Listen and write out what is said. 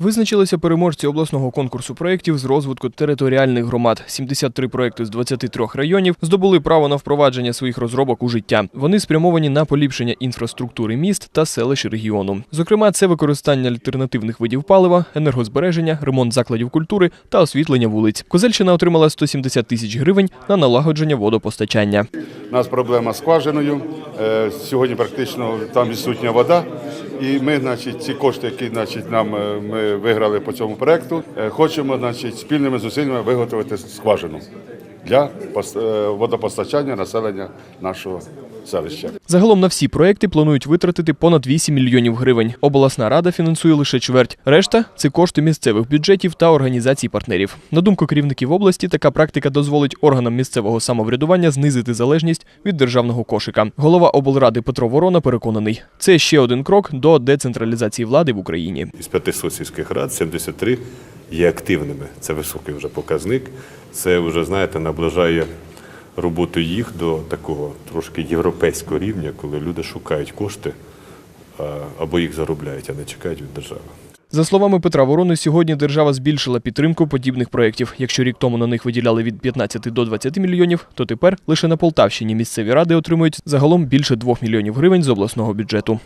Визначилися переможці обласного конкурсу проєктів з розвитку територіальних громад. 73 проєкти з 23 районів здобули право на впровадження своїх розробок у життя. Вони спрямовані на поліпшення інфраструктури міст та селищ регіону. Зокрема, це використання альтернативних видів палива, енергозбереження, ремонт закладів культури та освітлення вулиць. Козельщина отримала 170 тисяч гривень на налагодження водопостачання. У нас проблема з скважиною. Е, Сьогодні практично там відсутня вода. І ми, значить, ці кошти, які значить, нам е, ми виграли по цьому проекту, е, хочемо значить, спільними зусиллями виготовити скважину для е, водопостачання населення нашого селища. Загалом на всі проекти планують витратити понад 8 мільйонів гривень. Обласна рада фінансує лише чверть. Решта це кошти місцевих бюджетів та організацій партнерів. На думку керівників області, така практика дозволить органам місцевого самоврядування знизити залежність від державного кошика. Голова облради Петро Ворона переконаний, це ще один крок до децентралізації влади в Україні. Із 500 сільських рад 73 є активними. Це високий вже показник. Це вже, знаєте, наближає роботу їх до такого трошки європейського рівня, коли люди шукають кошти або їх заробляють, а не чекають від держави. За словами Петра Ворони, сьогодні держава збільшила підтримку подібних проєктів. Якщо рік тому на них виділяли від 15 до 20 мільйонів, то тепер лише на Полтавщині місцеві ради отримують загалом більше 2 мільйонів гривень з обласного бюджету.